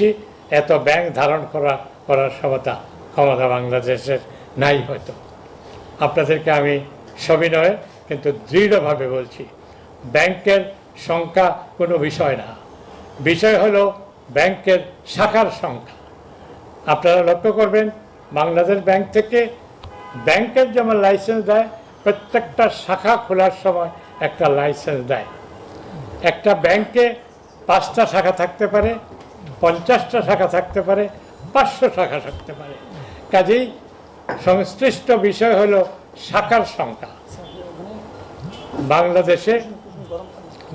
বেশি, এত ব্যাংক ধারণ করা, করার ক্ষমতা ক্ষমতা বাংলাদেশের নাই হয়তো। আপনাদেরকে আমি সবিনয়ে কিন্তু দৃঢ়ভাবে বলছি, ব্যাংকের সংখ্যা কোনো বিষয় না। বিষয় হলো ব্যাংকের শাখার সংখ্যা। আপনারা লক্ষ্য করবেন, বাংলাদেশ ব্যাংক থেকে ব্যাংকের যেমন লাইসেন্স দেয়, প্রত্যেকটা শাখা খোলার সময় একটা লাইসেন্স দেয়। একটা ব্যাংকে পাঁচটা শাখা থাকতে পারে পঞ্চাশটা শাখা থাকতে পারে, পাঁচশো শাখা থাকতে পারে। কাজেই সংশ্লিষ্ট বিষয় হল শাখার সংখ্যা। বাংলাদেশে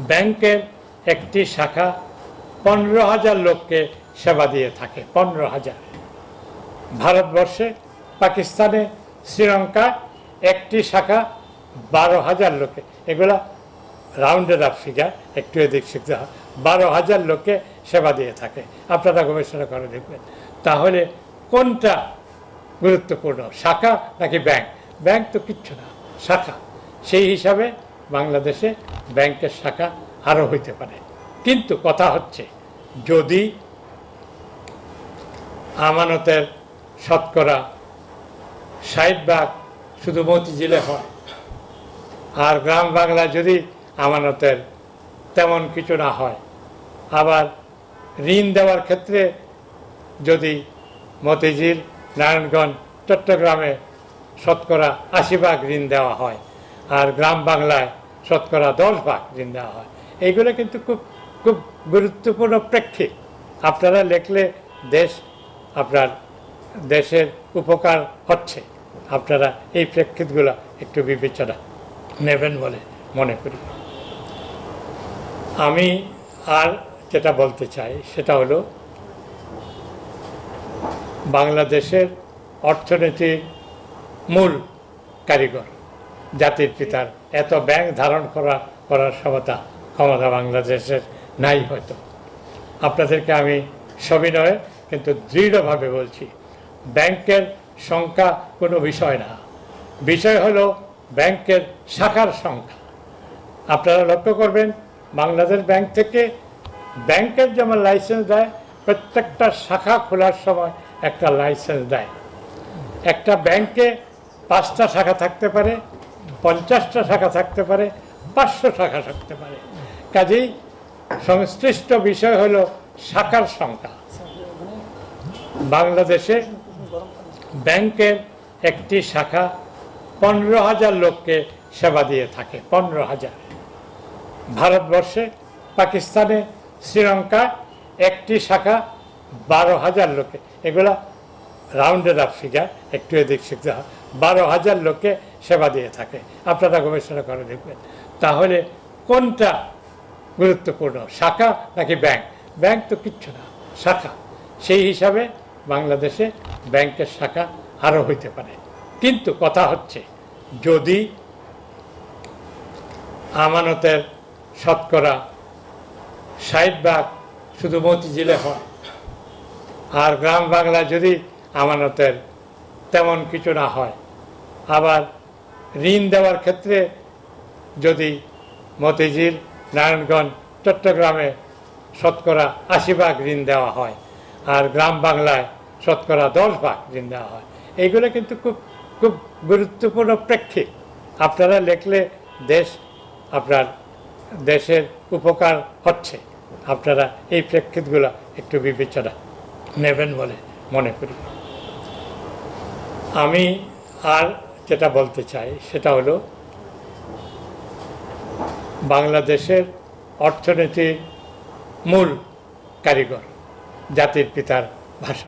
ব্যাংকের একটি শাখা পনেরো হাজার লোককে সেবা দিয়ে থাকে, পনেরো হাজার। ভারতবর্ষে পাকিস্তানে শ্রীলঙ্কা একটি শাখা বারো হাজার লোকে। এগুলা রাউন্ডেড আপ ফিগার একটু এদিক শিখতে হয়। বারো হাজার লোককে সেবা দিয়ে থাকে। আপনারা গবেষণা করে দেখবেন। তাহলে কোনটা গুরুত্বপূর্ণ? শাখা নাকি ব্যাংক ব্যাংক তো কিচ্ছু না। শাখা। সেই হিসাবে বাংলাদেশে ব্যাংকের শাখা আরও হইতে পারে। কিন্তু কথা হচ্ছে, যদি আমানতের শতকরা ষাট ভাগ শুধু মতিঝিলে হয়, আর গ্রাম বাংলা যদি আমানতের তেমন কিছু না হয়। আবার ঋণ দেওয়ার ক্ষেত্রে যদি মতিঝিল, নারায়ণগঞ্জ, চট্টগ্রামে শতকরা আশি ভাগ ঋণ দেওয়া হয় আর গ্রাম বাংলায় শতকরা দশ ভাগ ঋণ দেওয়া হয়। এইগুলো কিন্তু খুব খুব গুরুত্বপূর্ণ প্রেক্ষিত। আপনারা লেখলে দেশ, আপনার দেশের উপকার হচ্ছে। আপনারা এই প্রেক্ষিতগুলো একটু বিবেচনা নেবেন বলে মনে করি। আমি আর যেটা বলতে চাই, সেটা হলো বাংলাদেশের অর্থনীতির মূল কারিগর, জাতির পিতার। এত ব্যাংক ধারণ করা, করার ক্ষমতা ক্ষমতা বাংলাদেশের নাই হয়তো। আপনাদেরকে আমি সবিনয়ে কিন্তু দৃঢ়ভাবে বলছি, ব্যাংকের সংখ্যা কোনো বিষয় না। বিষয় হলো ব্যাংকের শাখার সংখ্যা। আপনারা লক্ষ্য করবেন বাংলাদেশ ব্যাংক থেকে ব্যাংকের যেমন লাইসেন্স দেয়, প্রত্যেকটা শাখা খোলার সময় একটা লাইসেন্স দেয়। একটা ব্যাংকে পাঁচটা শাখা থাকতে পারে, পঞ্চাশটা শাখা থাকতে পারে, পাঁচশো শাখা থাকতে পারে। কাজেই সংশ্লিষ্ট বিষয় হলো শাখার সংখ্যা। বাংলাদেশে ব্যাংকের একটি শাখা পনেরো হাজার লোককে সেবা দিয়ে থাকে, পনেরো হাজার। ভারতবর্ষে, পাকিস্তানে, শ্রীলঙ্কা, একটি শাখা, বারো হাজার লোকে। এগুলা রাউন্ডেড আপ ফিগার একটু এদিক শিখতে হয় বারো হাজার লোককে সেবা দিয়ে থাকে। আপনারা গবেষণা করে দেখবেন। তাহলে কোনটা গুরুত্বপূর্ণ, শাখা নাকি ব্যাংক ব্যাংক তো কিচ্ছু না, শাখা। সেই হিসাবে বাংলাদেশে ব্যাংকের শাখা আরও হইতে পারে। কিন্তু কথা হচ্ছে, যদি আমানতের শতকরা ষাট ভাগ শুধু মতিঝিলে হয়। আর গ্রাম বাংলা যদি আমানতের তেমন কিছু না হয়, আবার ঋণ দেওয়ার ক্ষেত্রে যদি মতিঝিল, নারায়ণগঞ্জ, চট্টগ্রামে শতকরা আশি ভাগ ঋণ দেওয়া হয়, আর গ্রাম বাংলায় শতকরা দশ ভাগ ঋণ দেওয়া হয় এইগুলো কিন্তু খুব খুব গুরুত্বপূর্ণ প্রেক্ষিত। আপনারা লেখলে দেশ আপনার দেশের উপকার হচ্ছে। আপনারা এই প্রেক্ষিতগুলো একটু বিবেচনা নেবেন বলে মনে করি। আমি আর যেটা বলতে চাই, সেটা হলো বাংলাদেশের অর্থনীতির মূল কারিগর, জাতির পিতার ভাষা।